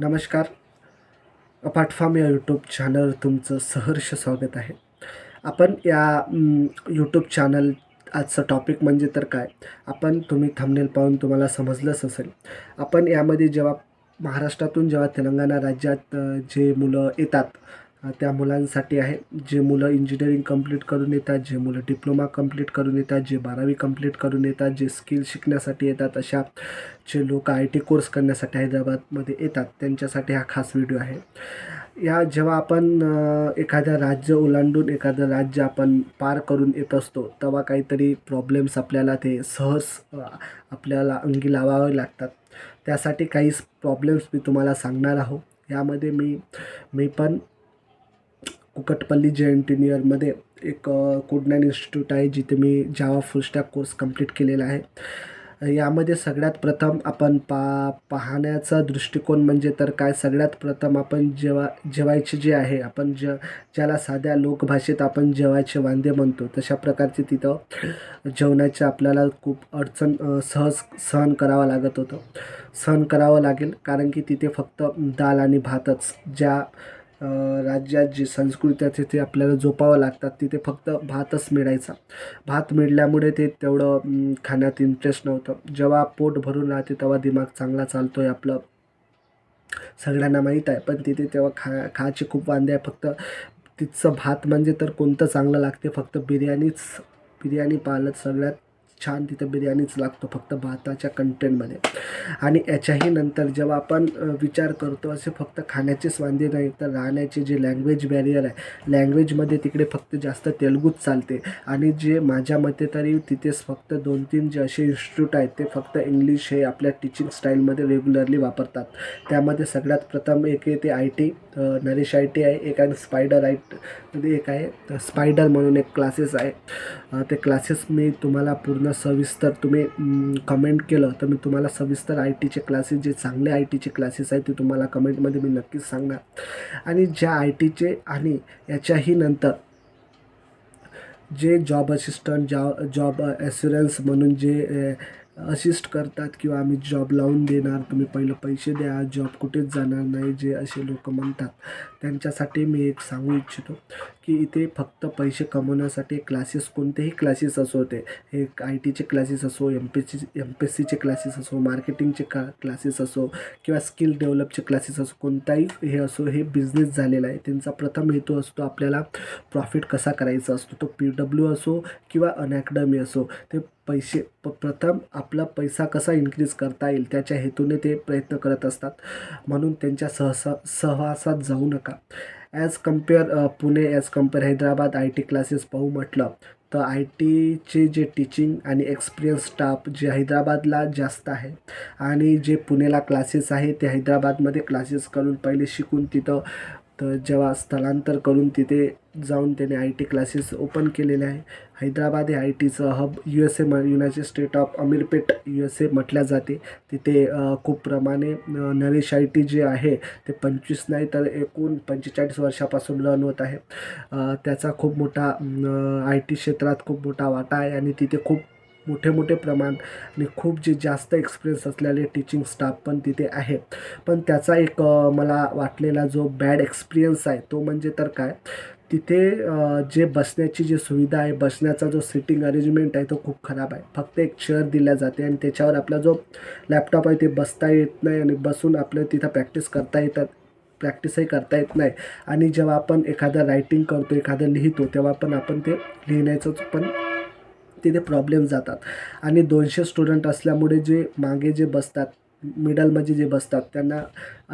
नमस्कार. Apart farm या YouTube channel तुमचं सहर्ष स्वागत आहे. आपण या यूट्यूब चॅनल आजचं टॉपिक म्हणजे तर काय? आपण तुम्ही थंबनेल पाहून तुम्हाला समजलंच असेल. आपण यामध्ये जेव्हा महाराष्ट्रातून जेव्हा तेलंगणा राज्यात जे मुलं येतात त्या मुलांसाठी आहे. जे मुलं इंजिनिअरिंग कंप्लीट करून येतात जे मुलं डिप्लोमा कंप्लीट करून येतात जे बारावी कंप्लीट करून येतात जे स्किल शिकण्यासाठी येतात अशा जे लोक आय टी कोर्स करण्यासाठी हैदराबादमध्ये येतात त्यांच्यासाठी हा खास व्हिडिओ आहे. या जेव्हा आपण एखाद्या राज्य ओलांडून एखादं राज्य आपण पार करून येत असतो तेव्हा काहीतरी प्रॉब्लेम्स आपल्याला ते सहज आपल्याला अंगी लावावे लागतात. त्यासाठी काही प्रॉब्लेम्स मी तुम्हाला सांगणार आहो. यामध्ये मी मी पण कुकटपल्ली जे इंटिनियरमध्ये एक कोडनाईन इन्स्टिट्यूट आहे जिथे मी जावा फुल कोर्स कंप्लीट केलेला आहे. यामध्ये सगळ्यात प्रथम आपण पा पाहण्याचा दृष्टिकोन म्हणजे तर काय? सगळ्यात प्रथम आपण जेवा जेवायचे जे आहे आपण ज ज्याला साध्या लोकभाषेत आपण जेवायचे वांदे म्हणतो तशा प्रकारचे तिथं जेवणाचे आपल्याला खूप अडचण सहज सहन करावं लागत होतं. सहन करावं लागेल कारण की तिथे फक्त दाल आणि भातच ज्या राज्यात जी संस्कृती आहे तिथे आपल्याला जोपावं लागतात. तिथे फक्त भातच मिळायचा. भात मिळाल्यामुळे ते तेवढं खाण्यात इंटरेस्ट नव्हतं. जेव्हा पोट भरून राहते तेव्हा दिमाग चांगला चालतो आहे आपलं. सगळ्यांना माहीत आहे. पण तिथे तेव्हा खा खायचे खूप वांदे आहे. फक्त तिथचं भात म्हणजे तर कोणतं चांगलं लागते? फक्त बिर्याणीच बिर्याणी पाहिलं सगळ्यात छान तिथं बिर्याणीच लागतो फक्त भाताच्या कंटेंटमध्ये आणि याच्याही नंतर जेव्हा आपण विचार करतो असे फक्त खाण्याचेच वांदे नाही तर राहण्याचे जे लँग्वेज बॅरियर आहे लँग्वेजमध्ये तिकडे फक्त जास्त तेलगूच चालते. आणि जे माझ्या मते तरी तिथेच फक्त दोन तीन जे असे इन्स्टिट्यूट आहेत ते फक्त इंग्लिश हे आपल्या टीचिंग स्टाईलमध्ये रेग्युलरली वापरतात. त्यामध्ये सगळ्यात प्रथम एक आहे ते I T Naresh I T आहे एक आहे स्पायडर आयमध्ये एक आहे. स्पायडर म्हणून एक क्लासेस आहे. ते क्लासेस मी तुम्हाला पूर्ण सविस्तर तुम्ही कमेंट केलं तर मी तुम्हाला सविस्तर आय टीचे क्लासेस जे चांगले आय टीचे क्लासेस आहेत ते तुम्हाला कमेंटमध्ये मी नक्कीच सांगणार. आणि ज्या आय टीचे आणि याच्याही नंतर जे जॉब असिस्टंट जॉ जॉब ॲस्युरन्स म्हणून जे असिस्ट करतात किंवा आम्ही जॉब लावून देणार तुम्ही पहिलं पैसे द्या जॉब कुठेच जाणार नाही जे असे लोक म्हणतात. त्यांच्यासाठी मी एक सांगू इच्छितो. की इथे फक्त पैसे कमवण्यासाठी क्लासेस कोणतेही क्लासेस असो ते हे आय टीचे क्लासेस असो M P C M P S सीचे क्लासेस असो मार्केटिंगचे का क्लासेस असो किंवा स्किल डेव्हलपचे क्लासेस असो कोणताही हे असो हे बिझनेस झालेला आहे. त्यांचा प्रथम हेतू असतो आपल्याला प्रॉफिट कसा करायचा असतो. तो पी डब्ल्यू असो किंवा अनॅकॅडमी असो ते पैसे प प्रथम आपला पैसा कसा इन्क्रीज करता येईल त्याच्या हेतूने ते प्रयत्न करत असतात. म्हणून त्यांच्या सहसा सहवासात जाऊ नका. As compare Pune as compare Hyderabad I T classes पाहू म्हटलं तर आय टीचे जे टीचिंग आणि एक्सपिरियन्स स्टाफ जे हैदराबादला जास्त आहे आणि जे पुणेला क्लासेस आहे ते हैदराबादमध्ये क्लासेस करून पहिले शिकून तिथं तर जेव्हा स्थलांतर करून तिथे जाऊन त्याने आय टी क्लासेस ओपन केलेले आहे. हैदराबाद हे आय टीचं हब यू एस ए म united state of Ameerpet U S A म्हटल्या जाते. तिथे खूप प्रमाणे नरेश आय टी जे आहे ते पंचवीस नाही तर एकूण पंचेचाळीस वर्षापासून रन होत आहे. त्याचा खूप मोठा आय टी क्षेत्रात खूप मोठा वाटा आहे आणि तिथे खूप मोठे मोठे प्रमाण आणि खूप जे जास्त एक्सपिरियन्स असलेले टीचिंग स्टाफ पण तिथे आहे पण त्याचा एक मला वाटलेला जो बॅड एक्सपिरियन्स आहे तो म्हणजे तर काय? तिथे जे बसण्याची जी सुविधा आहे बसण्याचा जो सिटिंग अरेंजमेंट आहे तो खूप खराब आहे. फक्त एक चेअर दिल्या जाते आणि त्याच्यावर आपला जो लॅपटॉप आहे ते बसता येत नाही आणि बसून आपलं तिथं प्रॅक्टिस करता येतात प्रॅक्टिसही करता येत नाही. आणि जेव्हा आपण एखादं रायटिंग करतो एखादं लिहितो तेव्हा पण आपण ते लिहिण्याचंच पण तिथे प्रॉब्लेम जातात. आणि दोनशे स्टुडंट असल्यामुळे जे मागे जे बसतात मिडलमध्ये जे बसतात त्यांना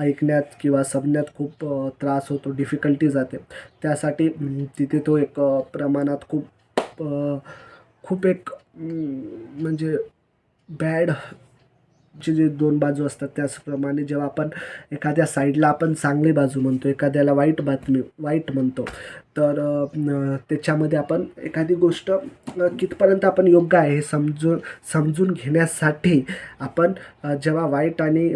ऐकण्यात किंवा समजण्यात खूप त्रास होतो डिफिकल्टी जाते. त्यासाठी तिथे तो एक प्रमाणात खूप खूप एक म्हणजे बॅड चे जे दोन बाजू असतात त्याचप्रमाणे जेव्हा आपण एखाद्या साईडला आपण चांगली बाजू म्हणतो एखाद्याला वाईट बातमी वाईट म्हणतो तर त्याच्यामध्ये आपण एखादी गोष्ट कितपर्यंत आपण योग्य आहे हे समजून समजून घेण्यासाठी आपण जेव्हा वाईट आणि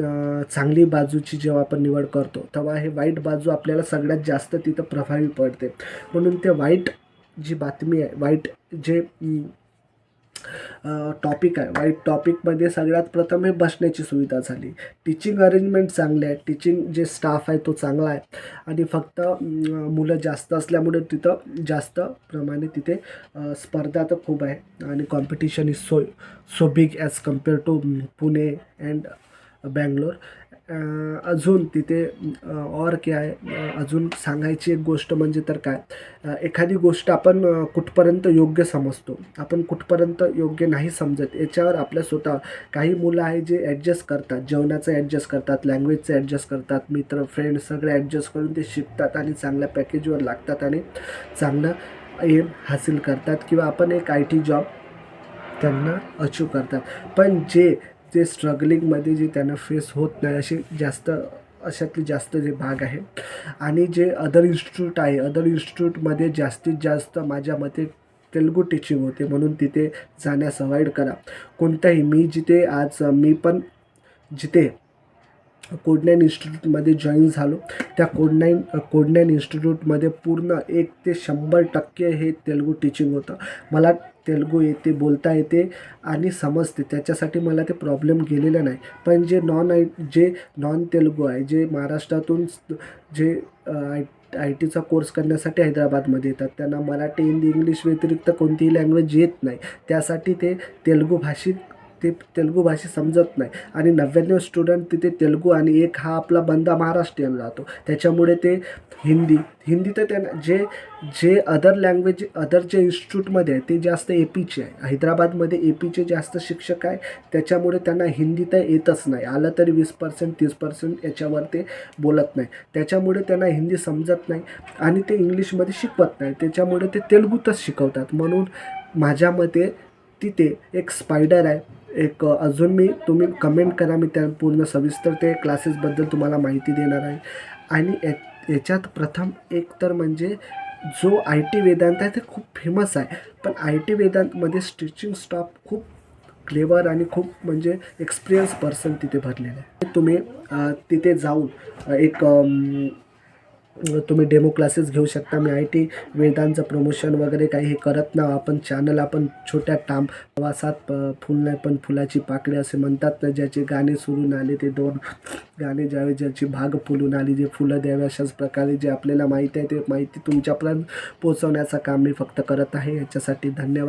चांगली बाजूची जेव्हा आपण निवड करतो तेव्हा हे वाईट बाजू आपल्याला सगळ्यात जास्त तिथं प्रभावी पडते. म्हणून ते वाईट जी बातमी आहे वाईट जे टॉपिक आहे. वाईट टॉपिकमध्ये सगळ्यात प्रथम हे बसण्याची सुविधा झाली. टीचिंग अरेंजमेंट चांगले आहे. टीचिंग जे स्टाफ आहे तो चांगला आहे. आणि फक्त मुलं जास्त असल्यामुळे तिथं जास्त प्रमाणे तिथे स्पर्धा तर खूप आहे. आणि competition is so so big as compare to Pune and Bangalore अजून तिथे और काय आहे? अजून सांगायची एक गोष्ट म्हणजे तर काय? एखादी गोष्ट आपण कुठपर्यंत योग्य समजतो? आपण कुठपर्यंत योग्य नाही समजत? याच्यावर आपल्या स्वतः काही मुलं आहे जे ॲडजस्ट करतात. जेवणाचं ॲडजस्ट करतात लँग्वेजचं ॲडजस्ट करतात मित्र फ्रेंड सगळे ॲडजस्ट करून ते शिकतात आणि चांगल्या पॅकेजवर लागतात आणि चांगलं एम हासिल करतात किंवा आपण एक आय टी जॉब त्यांना अचीव करतात. पण जे जे स्ट्रगलिंगमध्ये जे त्यांना फेस होत नाही असे जास्त अशातले जास्त जे भाग आहे आणि जे अदर इन्स्टिट्यूट आहे अदर इन्स्टिट्यूटमध्ये जास्तीत जास्त माझ्या मते तेलगू टीचिंग होते म्हणून तिथे जाण्यास अवॉइड करा. कोणत्याही मी जिथे आज मी पण जिथे कोडनाईन इन्स्टिट्यूटमध्ये जॉईन झालो त्या कोडनाईन कोडनाईन इन्स्टिट्यूटमध्ये पूर्ण एक ते शंभर टक्के हे तेलगू टीचिंग होतं. मला तेलगू येते बोलता येते आणि समजते. त्याच्यासाठी मला ते प्रॉब्लेम गेलेला नाही. पण जे नॉन आय जे नॉन तेलगू आहे जे महाराष्ट्रातून जे आय आय टीचा कोर्स करण्यासाठी हैदराबादमध्ये येतात त्यांना मराठी हिंदी इंग्लिश व्यतिरिक्त कोणतीही लँग्वेज येत नाही. त्यासाठी ते तेलगू भाषिक ते तेलगू भाषा समजत नाही. आणि नव्याण्णव स्टुडंट तिथे तेलगू आणि एक हा आपला बंदा महाराष्ट्रीयन राहतो. त्याच्यामुळे ते हिंदी हिंदी तर त्यांना जे जे अदर लँग्वेज अदर जे इन्स्टिट्यूटमध्ये आहे ते जास्त ए पीचे आहे. हैदराबादमध्ये ए पीचे जास्त शिक्षक आहे. त्याच्यामुळे त्यांना हिंदी तर येतच नाही. आलं तरी वीस पर्सेंट तीस पर्सेंट याच्यावर ते बोलत नाही. त्याच्यामुळे त्यांना हिंदी समजत नाही आणि ते इंग्लिशमध्ये शिकवत नाही. त्याच्यामुळे ते तेलगूतच शिकवतात. म्हणून माझ्या मते तिथे एक स्पायडर आहे. एक अजून मी तुम्ही कमेंट करा मी त्या पूर्ण सविस्तर ते क्लासेसबद्दल तुम्हाला माहिती देणार आहे. आणि या याच्यात प्रथम एक तर म्हणजे जो आय टी वेदांत आहे ते खूप फेमस आहे. पण आय टी वेदांतमध्ये स्टिचिंग स्टाफ खूप क्लेवर आणि खूप म्हणजे एक्सपिरियन्स पर्सन तिथे भरलेला आहे. तुम्ही तिथे जाऊन एक तुम्ही डेमो क्लासेस घेऊ शकता. मी आय टी वेदांचं प्रमोशन वगैरे काही हे करत ना आपण चॅनल आपण छोट्या टाम प्रवासात प- फुल नाही पण फुलाची पाकळी असे म्हणतात ना ज्याचे गाणे सुरून आले ते दोन गाणे ज्यावे ज्याची भाग फुलून आली जे फुलं द्यावे अशाच प्रकारे जे आपल्याला माहिती आहे ते माहिती तुमच्यापर्यंत पोहोचवण्याचं काम मी फक्त करत आहे. याच्यासाठी धन्यवाद.